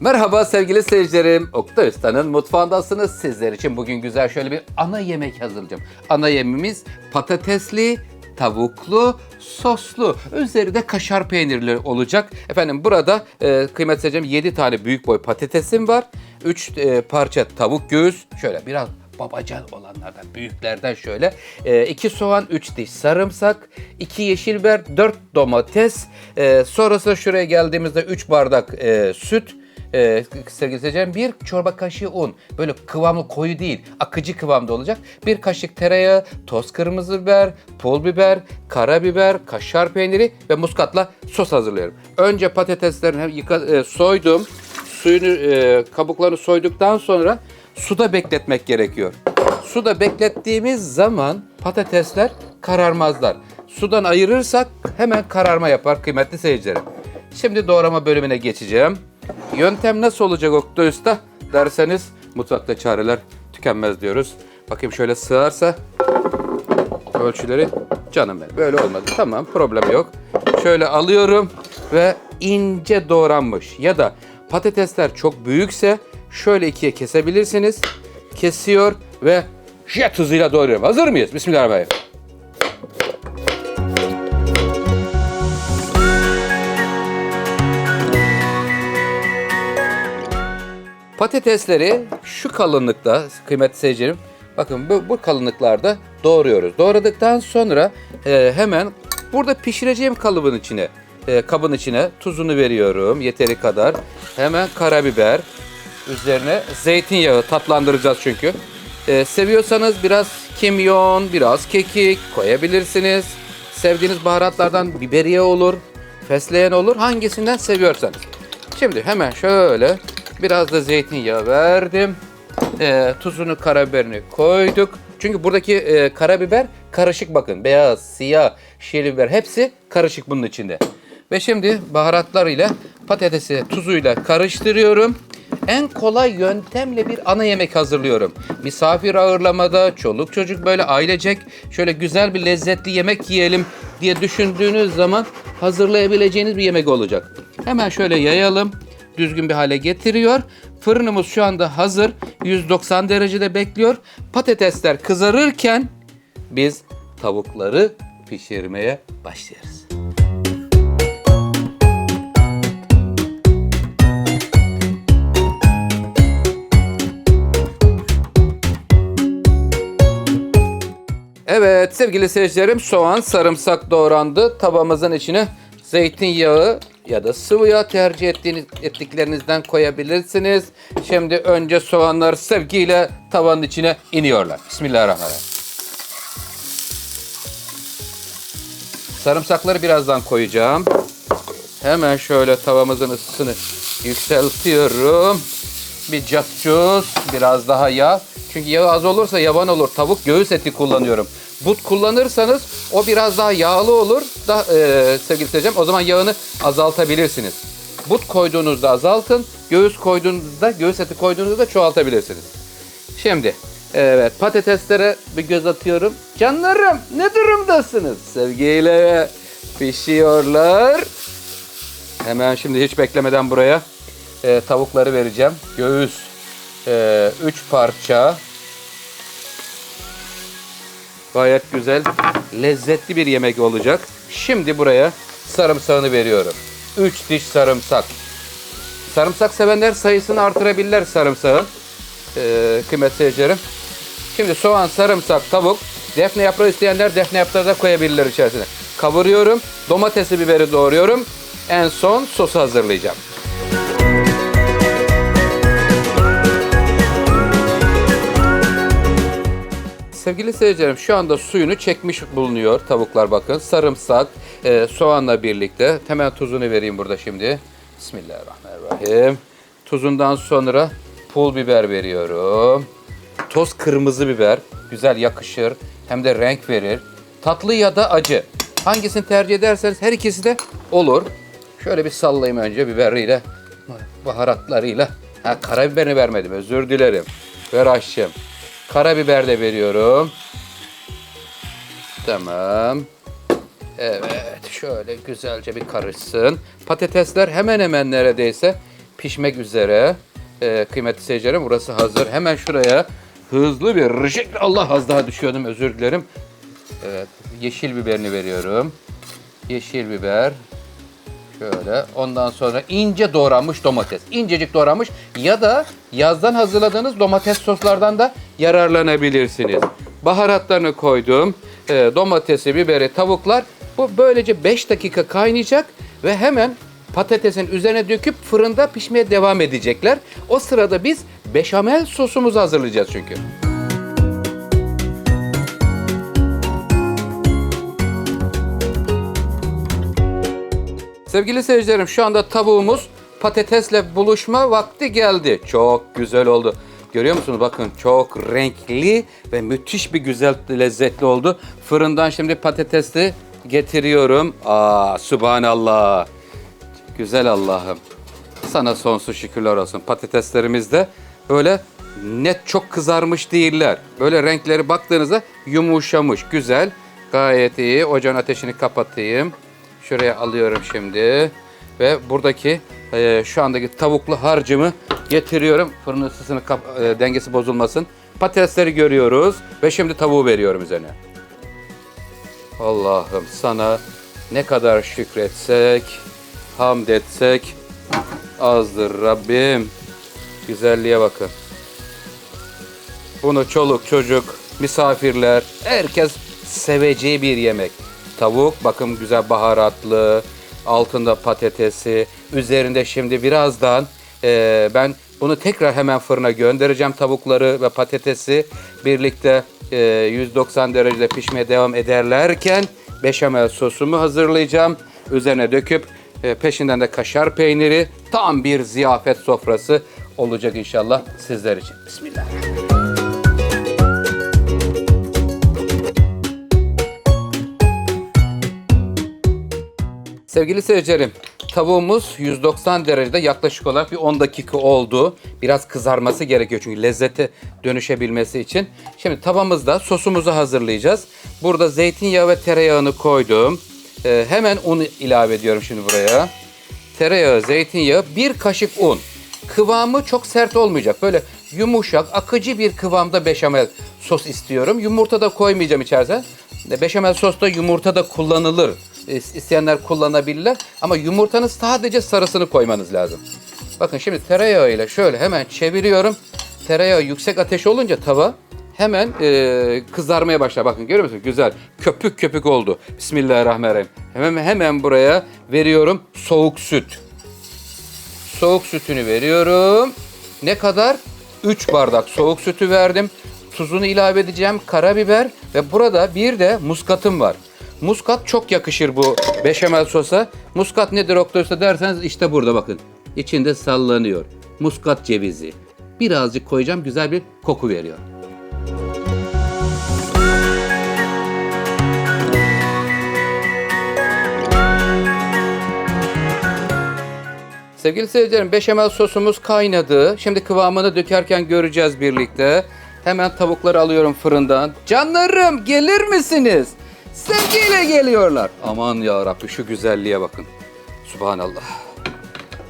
Merhaba sevgili seyircilerim. Oktay Usta'nın mutfağındasınız. Sizler için bugün güzel şöyle bir ana yemek hazırlayacağım. Ana yemeğimiz patatesli, tavuklu, soslu. Üzeri de kaşar peynirli olacak. Efendim burada e, kıymet seyircilerim 7 tane büyük boy patatesim var. 3 parça tavuk göğüs. Şöyle biraz babacan olanlardan, büyüklerden şöyle. 2 soğan, 3 diş sarımsak, 2 yeşil biber, 4 domates. E, sonrasında şuraya geldiğimizde 3 bardak e, süt. Ee, sevgili seyircilerim bir çorba kaşığı un. Böyle kıvamı koyu değil, akıcı kıvamda olacak. Bir kaşık tereyağı, toz kırmızı biber, pul biber, karabiber, kaşar peyniri ve muskatla sos hazırlıyorum. Önce patateslerini yıka, e, soydum. Suyunu, e, kabuklarını soyduktan sonra suda bekletmek gerekiyor. Suda beklettiğimiz zaman patatesler kararmazlar. Sudan ayırırsak hemen kararma yapar kıymetli seyircilerim. Şimdi doğrama bölümüne geçeceğim. Yöntem nasıl olacak Oktay Usta derseniz mutfakta çareler tükenmez diyoruz. Bakayım şöyle sığarsa ölçüleri canım benim. Böyle olmadı. Tamam problem yok. Şöyle alıyorum ve ince doğranmış ya da patatesler çok büyükse şöyle ikiye kesebilirsiniz. Kesiyor ve jet hızıyla doğruyorum. Hazır mıyız? Bismillahirrahmanirrahim. Patatesleri şu kalınlıkta kıymetli seyircilerim bakın bu, bu kalınlıklarda doğruyoruz. Doğradıktan sonra e, hemen burada pişireceğim kalıbın içine e, kabın içine tuzunu veriyorum yeteri kadar. Hemen karabiber üzerine zeytinyağı tatlandıracağız çünkü. E, seviyorsanız biraz kimyon, biraz kekik koyabilirsiniz. Sevdiğiniz baharatlardan biberiye olur, fesleğen olur. Hangisinden seviyorsanız. Şimdi hemen şöyle biraz da zeytinyağı verdim. Ee, tuzunu, karabiberini koyduk. Çünkü buradaki e, karabiber karışık bakın. Beyaz, siyah, şişeli biber hepsi karışık bunun içinde. Ve şimdi baharatlarıyla patatesi tuzuyla karıştırıyorum. En kolay yöntemle bir ana yemek hazırlıyorum. Misafir ağırlamada, çoluk çocuk böyle ailecek şöyle güzel bir lezzetli yemek yiyelim diye düşündüğünüz zaman hazırlayabileceğiniz bir yemek olacak. Hemen şöyle yayalım düzgün bir hale getiriyor. Fırınımız şu anda hazır. 190 derecede bekliyor. Patatesler kızarırken biz tavukları pişirmeye başlıyoruz. Evet sevgili seyircilerim soğan sarımsak doğrandı. Tavamızın içine zeytinyağı ya da sıvı yağ tercih ettiğiniz, ettiklerinizden koyabilirsiniz. Şimdi önce soğanlar sevgiyle tavanın içine iniyorlar. Bismillahirrahmanirrahim. Sarımsakları birazdan koyacağım. Hemen şöyle tavamızın ısısını yükseltiyorum. Bir cacuz, biraz daha yağ. Çünkü yağ az olursa yavan olur. Tavuk göğüs eti kullanıyorum. But kullanırsanız o biraz daha yağlı olur. Da, e, sevgili seyircim o zaman yağını azaltabilirsiniz. But koyduğunuzda azaltın. Göğüs koyduğunuzda, göğüs eti koyduğunuzda da çoğaltabilirsiniz. Şimdi evet patateslere bir göz atıyorum. Canlarım ne durumdasınız? Sevgiyle pişiyorlar. Hemen şimdi hiç beklemeden buraya e, tavukları vereceğim. Göğüs 3 e, üç parça. Gayet güzel, lezzetli bir yemek olacak. Şimdi buraya sarımsağını veriyorum. 3 diş sarımsak. Sarımsak sevenler sayısını artırabilirler sarımsağın. Ee, kıymetli seyircilerim. Şimdi soğan, sarımsak, tavuk. Defne yaprağı isteyenler defne yaprağı da koyabilirler içerisine. Kavuruyorum. Domatesi, biberi doğruyorum. En son sosu hazırlayacağım. Sevgili seyircilerim şu anda suyunu çekmiş bulunuyor tavuklar bakın. Sarımsak, e, soğanla birlikte. Hemen tuzunu vereyim burada şimdi. Bismillahirrahmanirrahim. Tuzundan sonra pul biber veriyorum. Toz kırmızı biber. Güzel yakışır. Hem de renk verir. Tatlı ya da acı. Hangisini tercih ederseniz her ikisi de olur. Şöyle bir sallayayım önce biberiyle, baharatlarıyla. Ha karabiberini vermedim özür dilerim. Ver aşçım. Karabiber de veriyorum. Tamam. Evet, şöyle güzelce bir karışsın. Patatesler hemen hemen neredeyse pişmek üzere. Ee, kıymetli seyircilerim burası hazır. Hemen şuraya hızlı bir rıjik. Allah az daha düşüyordum özür dilerim. Evet, yeşil biberini veriyorum. Yeşil biber. Şöyle. Ondan sonra ince doğranmış domates. İncecik doğranmış ya da yazdan hazırladığınız domates soslardan da yararlanabilirsiniz. Baharatlarını koydum. Ee, domatesi, biberi, tavuklar. Bu böylece 5 dakika kaynayacak ve hemen patatesin üzerine döküp fırında pişmeye devam edecekler. O sırada biz beşamel sosumuzu hazırlayacağız çünkü. Sevgili seyircilerim şu anda tavuğumuz patatesle buluşma vakti geldi. Çok güzel oldu. Görüyor musunuz? Bakın çok renkli ve müthiş bir güzel lezzetli oldu. Fırından şimdi patatesli getiriyorum. Aa subhanallah. Güzel Allah'ım. Sana sonsuz şükürler olsun. Patateslerimiz de böyle net çok kızarmış değiller. Böyle renkleri baktığınızda yumuşamış. Güzel. Gayet iyi. Ocağın ateşini kapatayım. Şuraya alıyorum şimdi. Ve buradaki e, şu andaki tavuklu harcımı getiriyorum. Fırın ısısını kap- e, dengesi bozulmasın. Patatesleri görüyoruz. Ve şimdi tavuğu veriyorum üzerine. Allah'ım sana ne kadar şükretsek, hamd etsek azdır Rabbim. Güzelliğe bakın. Bunu çoluk çocuk, misafirler, herkes seveceği bir yemek. Tavuk bakın güzel baharatlı, altında patatesi, üzerinde şimdi birazdan eee, ben bunu tekrar hemen fırına göndereceğim tavukları ve patatesi birlikte eee, 190 derecede pişmeye devam ederlerken beşamel sosumu hazırlayacağım. Üzerine döküp e, peşinden de kaşar peyniri tam bir ziyafet sofrası olacak inşallah sizler için. Bismillah. Sevgili seyircilerim, tavuğumuz 190 derecede yaklaşık olarak bir 10 dakika oldu. Biraz kızarması gerekiyor çünkü lezzete dönüşebilmesi için. Şimdi tavamızda sosumuzu hazırlayacağız. Burada zeytinyağı ve tereyağını koydum. Ee, hemen un ilave ediyorum şimdi buraya. Tereyağı, zeytinyağı, bir kaşık un. Kıvamı çok sert olmayacak. Böyle yumuşak, akıcı bir kıvamda beşamel sos istiyorum. Yumurta da koymayacağım içerisine. Beşamel sosta yumurta da kullanılır. İs- İsteyenler kullanabilirler. Ama yumurtanın sadece sarısını koymanız lazım. Bakın şimdi tereyağı ile şöyle hemen çeviriyorum. Tereyağı yüksek ateş olunca tava hemen e, kızarmaya başlar. Bakın görüyor musunuz? Güzel. Köpük köpük oldu. Bismillahirrahmanirrahim. Hemen hemen buraya veriyorum soğuk süt. Soğuk sütünü veriyorum. Ne kadar? 3 bardak soğuk sütü verdim. Tuzunu ilave edeceğim. Karabiber ve burada bir de muskatım var. Muskat çok yakışır bu beşamel sosa. Muskat nedir Oktayusta derseniz işte burada bakın. İçinde sallanıyor. Muskat cevizi. Birazcık koyacağım güzel bir koku veriyor. Sevgili seyircilerim beşamel sosumuz kaynadı. Şimdi kıvamını dökerken göreceğiz birlikte. Hemen tavukları alıyorum fırından. Canlarım gelir misiniz? Sevgiyle geliyorlar. Aman ya Rabbi şu güzelliğe bakın. Subhanallah.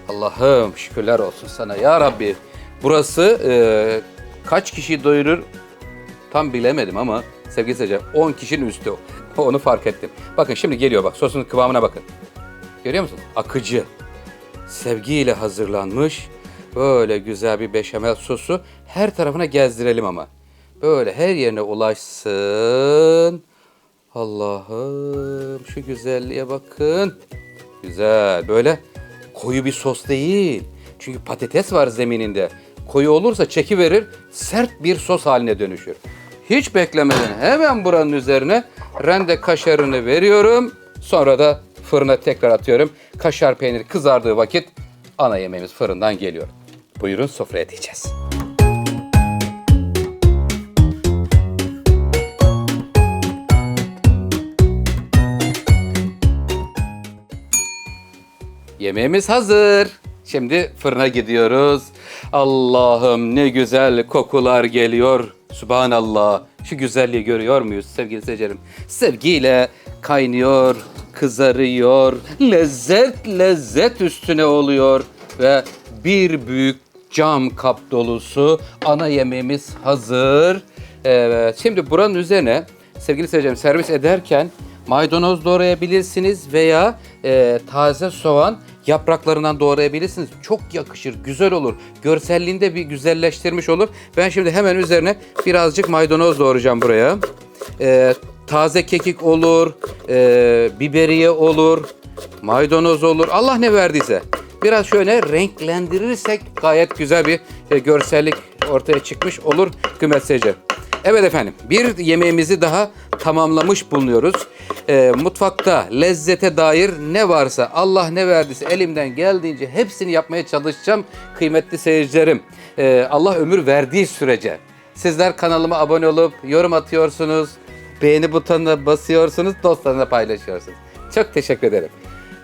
Allah'ım şükürler olsun sana ya Rabbi. Burası e, kaç kişi doyurur tam bilemedim ama sevgili seyirciler 10 kişinin üstü. Onu fark ettim. Bakın şimdi geliyor bak sosun kıvamına bakın. Görüyor musun? Akıcı sevgiyle hazırlanmış böyle güzel bir beşamel sosu her tarafına gezdirelim ama. Böyle her yerine ulaşsın. Allah'ım şu güzelliğe bakın. Güzel böyle koyu bir sos değil. Çünkü patates var zemininde. Koyu olursa çekiverir sert bir sos haline dönüşür. Hiç beklemeden hemen buranın üzerine rende kaşarını veriyorum. Sonra da fırına tekrar atıyorum. Kaşar peyniri kızardığı vakit ana yemeğimiz fırından geliyor. Buyurun sofraya diyeceğiz. Yemeğimiz hazır. Şimdi fırına gidiyoruz. Allah'ım ne güzel kokular geliyor. Subhanallah. Şu güzelliği görüyor muyuz sevgili seyircilerim? Sevgiyle kaynıyor, kızarıyor, lezzet lezzet üstüne oluyor ve bir büyük cam kap dolusu ana yemeğimiz hazır. Evet, şimdi buranın üzerine sevgili seyircilerim servis ederken maydanoz doğrayabilirsiniz veya e, taze soğan yapraklarından doğrayabilirsiniz. Çok yakışır, güzel olur. Görselliğinde bir güzelleştirmiş olur. Ben şimdi hemen üzerine birazcık maydanoz doğrayacağım buraya. E, taze kekik olur, e, biberiye olur, maydanoz olur. Allah ne verdiyse. Biraz şöyle renklendirirsek gayet güzel bir e, görsellik ortaya çıkmış olur seyirciler. Evet efendim bir yemeğimizi daha tamamlamış bulunuyoruz. Ee, mutfakta lezzete dair ne varsa Allah ne verdiyse elimden geldiğince hepsini yapmaya çalışacağım kıymetli seyircilerim. Ee, Allah ömür verdiği sürece. Sizler kanalıma abone olup yorum atıyorsunuz. Beğeni butonuna basıyorsunuz, dostlarına paylaşıyorsunuz. Çok teşekkür ederim.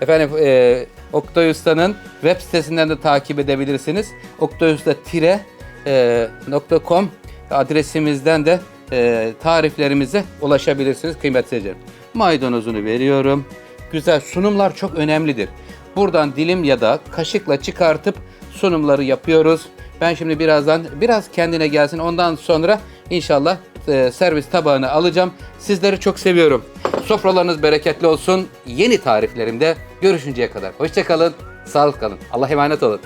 Efendim e, Oktay Usta'nın web sitesinden de takip edebilirsiniz. oktayusta.com adresimizden de e, tariflerimize ulaşabilirsiniz kıymetli seyircilerim. Maydanozunu veriyorum. Güzel sunumlar çok önemlidir. Buradan dilim ya da kaşıkla çıkartıp sunumları yapıyoruz. Ben şimdi birazdan biraz kendine gelsin. Ondan sonra inşallah e, servis tabağını alacağım. Sizleri çok seviyorum. Sofralarınız bereketli olsun. Yeni tariflerimde görüşünceye kadar. Hoşçakalın. Sağlık kalın. Allah'a emanet olun.